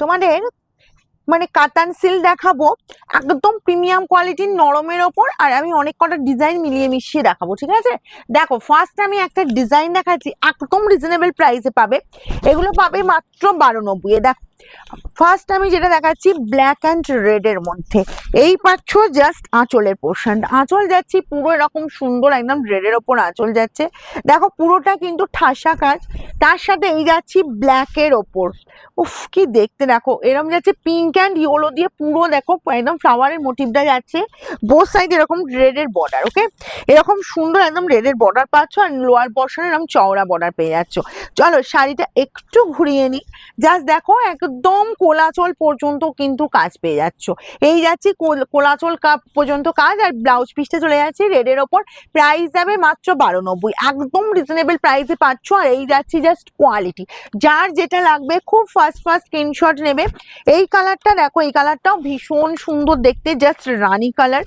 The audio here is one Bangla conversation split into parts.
তোমাদের মানে কাতান সিল দেখাবো, একদম প্রিমিয়াম কোয়ালিটির নরমের ওপর, আর আমি অনেক কটা ডিজাইন মিলিয়ে মিশিয়ে দেখাবো, ঠিক আছে? দেখো ফার্স্ট আমি একটা ডিজাইন দেখাচ্ছি, একদম রিজনেবল প্রাইসে পাবে। এগুলো পাবে মাত্র বারো নব্বই দেখো। ফার্স্ট আমি যেটা দেখাচ্ছি ব্ল্যাক অ্যান্ড রেড এর মধ্যে। এই পাচ্ছ জাস্ট আঁচলের পোর্শন আঁচল যাচ্ছি পুরো এরকম সুন্দর, একদম রেডের ওপর আঁচল যাচ্ছে। দেখো, পুরোটা কিন্তু ঠাসা কাজ। তার সাথে এই যাচ্ছি ব্ল্যাকের ওপর। উফ, কি দেখতে দেখো এরকম যাচ্ছে পিঙ্ক অ্যান্ড ইয়েলো দিয়ে পুরো দেখো, একদম ফ্লাওয়ারের মোটিভটা যাচ্ছে। বোথ সাইড এরকম রেডের বর্ডার ওকে এরকম সুন্দর একদম রেডের বর্ডার পাচ্ছ আর লোয়ার পোর্শনে এরকম চওড়া বর্ডার পেয়ে যাচ্ছ। চলো, শাড়িটা একটু ঘুরিয়ে নিই। জাস্ট দেখো, একদম কোলাচল পর্যন্ত কিন্তু কাজ পেয়ে যাচ্ছ। এই যাচ্ছি কোল- কোলাচল কাপ পর্যন্ত কাজ আর ব্লাউজ পিসটা চলে যাচ্ছে রেডের ওপর। প্রাইস যাবে মাত্র বারো নব্বই। একদম রিজনেবল প্রাইসে পাচ্ছ আর এই যাচ্ছি জাস্ট কোয়ালিটি যার যেটা লাগবে, খুব ফার্স্ট ফার্স্ট স্ক্রিনশট নেবে। এই কালারটা দেখো, এই কালারটাও ভীষণ সুন্দর দেখতে জাস্ট রানী কালার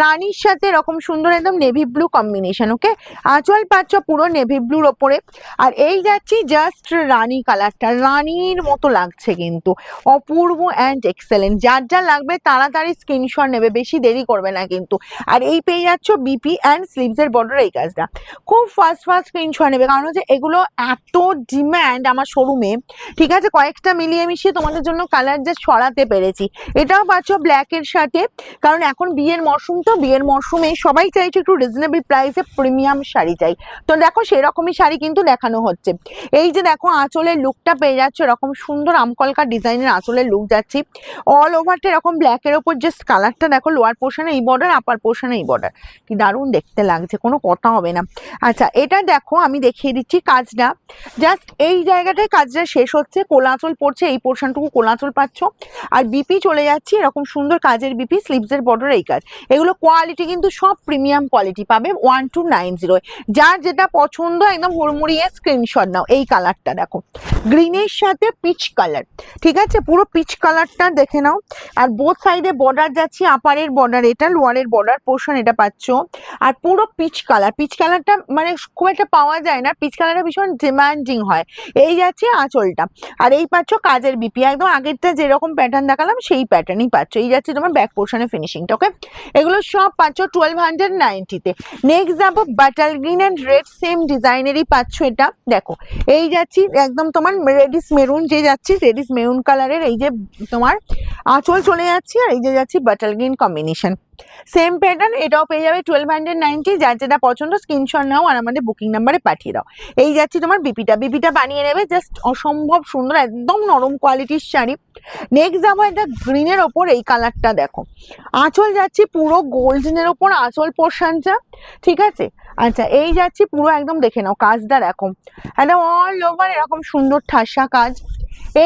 রানীর সাথে এরকম সুন্দর একদম নেভি ব্লু কম্বিনেশন ওকে আঁচল পাচ্ছ পুরো নেভি ব্লুর ওপরে। আর এই যাচ্ছি জাস্ট রানী কালারটা রানীর মতো লাগছে কিন্তু। অপূর্ব অ্যান্ড এক্সেলেন্ট যার যা লাগবে, তাড়াতাড়ি স্ক্রিনশট নেবে। বেশি দেরি করবে না কিন্তু। আর এই পেয়ে যাচ্ছ বিপি অ্যান্ড স্লিভসের বর্ডার এই কাজটা। খুব ফাস্ট ফাস্ট স্ক্রিনশট নেবে। কারণ হচ্ছে এগুলো এত ডিম্যান্ড আমার শোরুমে ঠিক আছে, কয়েকটা মিলিয়ে মিশিয়ে তোমাদের জন্য কালার যে সরাতে পেরেছি। এটাও পাচ্ছ ব্ল্যাকের সাথে। কারণ এখন বিয়ের মরশুম তো, বিয়ের মরশুমে সবাই চাইছে একটু রিজনেবল প্রাইসে প্রিমিয়াম শাড়ি চাই। তো দেখো, সেরকমই শাড়ি কিন্তু দেখানো হচ্ছে। এই যে দেখো, আঁচলের লুকটা পেয়ে যাচ্ছে, এরকম সুন্দর আমকলকা ডিজাইনের আঁচলের লুক যাচ্ছি। অল ওভারটা এরকম ব্ল্যাকের ওপর জাস্ট কালারটা দেখো লোয়ার পোর্শনে এই বর্ডার আপার পোর্শনে এই বর্ডার কি দারুণ দেখতে লাগছে, কোনো কথা হবে না। আচ্ছা এটা দেখো, আমি দেখিয়ে দিচ্ছি কাজটা। জাস্ট এই জায়গাটায় কাজটা শেষ হচ্ছে, কোলাচল পড়ছে, এই পোর্শনটুকু কোলাচল পাচ্ছ। আর বিপি চলে যাচ্ছে, এরকম সুন্দর কাজের বিপি স্লিভসের বর্ডার এই কাজ। এগুলো কোয়ালিটি কিন্তু সব প্রিমিয়াম কোয়ালিটি পাবে ওয়ান টু নাইন জিরো যার যেটা পছন্দ, একদম হুড়মুড়িয়ে স্ক্রিনশট নাও, এই কালারটা দেখো। গ্রিনের সাথে পিচ কালার ঠিক আছে? পুরো পিচ কালারটা দেখে নাও। আর বোথ সাইডে বর্ডার যাচ্ছে আপারের বর্ডার এটা লোয়ারের বর্ডার পোর্শন এটা পাচ্ছ। আর পুরো পিচ কালার পিচ কালারটা মানে খুব একটা পাওয়া যায় না। পিচ কালারটা ভীষণ ডিমান্ডিং হয়। এই যাচ্ছে আঁচলটা। আর এই পাচ্ছ কাজের বিপি একদম আগেরটা যেরকম প্যাটার্ন দেখালাম, সেই প্যাটার্নই পাচ্ছ। এই যাচ্ছে তোমার ব্যাক পোর্শনে ফিনিশিংটা ওকে এগুলো সব পাচ্ছ টুয়েলভ হান্ড্রেড নাইনটিতে নেক্সট যাব butter green and red same ডিজাইনেরই পাচ্ছ এটা। দেখো, এই যাচ্ছি একদম তোমার রেডিস মেরুন যে যাচ্ছি রেডিস মেরুন কালারের এই যে তোমার আঁচল চলে যাচ্ছে, আর এই যে যাচ্ছি butter green combination same pattern এটাও পেয়ে যাবে টুয়েলভ হান্ড্রেড নাইনটি যার যেটা পছন্দ স্ক্রিনশট নাও আর আমাদের বুকিং নাম্বারে পাঠিয়ে দাও। এই যাচ্ছি তোমার বিপিটা বিপিটা বানিয়ে নেবে জাস্ট অসম্ভব সুন্দর, একদম নরম কোয়ালিটির শাড়ি। নেক্সট যাব একটা গ্রিনের ওপর, এই কালারটা দেখো। আঁচল যাচ্ছি পুরো গোল্ডেনের ওপর, আঁচল পোর্শনটা ঠিক আছে? আচ্ছা এই যাচ্ছি পুরো একদম দেখে নাও, কাজটা দেখো। একদম অল ওভার এরকম সুন্দর ঠাসা কাজ।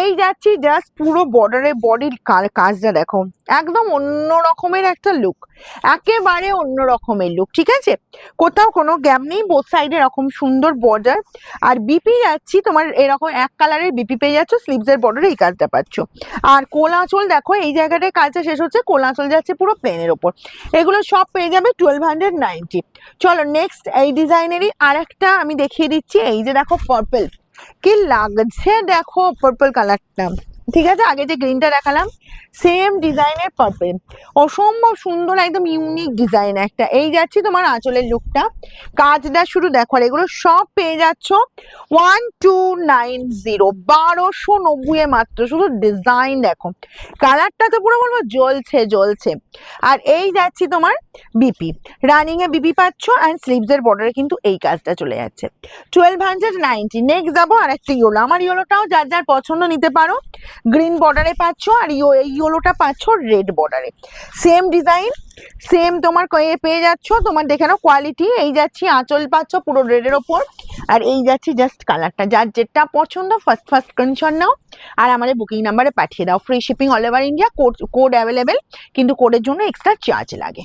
এই যাচ্ছি জাস্ট পুরো বর্ডারের বডির কাজটা দেখো। একদম অন্য রকমের একটা লুক একেবারে অন্য রকমের লুক ঠিক আছে? কোথাও কোনো গ্যাপ নেই বোথ সাইডে এরকম সুন্দর বর্ডার আর বিপি যাচ্ছি, তোমার এরকম এক কালারের বিপি পেয়ে যাচ্ছ স্লিভসের বর্ডারে এই কাজটা পাচ্ছ। আর কোলাচল দেখো, এই জায়গাটায় কাজটা শেষ হচ্ছে, কোলাচল যাচ্ছে পুরো প্লেনের ওপর। এগুলো সব পেয়ে যাবে টুয়েলভ হান্ড্রেড নাইনটি চলো নেক্সট এই ডিজাইনেরই আর একটা আমি দেখিয়ে দিচ্ছি, এই যে দেখো পার্পল কি লাগছে? দেখো পার্পল কালারটা ঠিক আছে? আগে যে গ্রিনটা দেখালাম সেম ডিজাইনের পার্পল অসম্ভব সুন্দর, একদম ইউনিক ডিজাইন একটা। এই যাচ্ছি তোমার আঁচলের লুকটা কাজটা শুরু দেখো, আর এগুলো সব পেয়ে যাচ্ছ ওয়ান টু নাইন জিরো বারোশো নব্বই মাত্র। শুধু ডিজাইন দেখো। কালারটা তো পুরো বলব জ্বলছে জ্বলছে। আর এই যাচ্ছি তোমার বিপি রানিং এ বিপি পাচ্ছ অ্যান্ড স্লিভসের বর্ডারে কিন্তু এই কাজটা চলে যাচ্ছে। টুয়েলভ হান্ড্রেড নাইনটি নেক্সট যাব আর একটা ইয়োলো আমার ইয়োলোটাও যার যার পছন্দ নিতে পারো। গ্রিন বর্ডারে পাচ্ছ আর ইয়ো ইয়োলোটা পাচ্ছ রেড বর্ডারে সেম ডিজাইন সেম তোমার পেয়ে যাচ্ছ। তোমার দেখে নাও কোয়ালিটি এই যাচ্ছি আঁচল পাচ্ছ পুরো রেডের ওপর। আর এই যাচ্ছি জাস্ট কালারটা যার যেটা পছন্দ ফার্স্ট ফার্স্ট স্ক্রিনশট নাও। আর আমাদের বুকিং নাম্বারে পাঠিয়ে দাও। Free shipping all over India code code available কিন্তু কোডের জন্য এক্সট্রা চার্জ লাগে।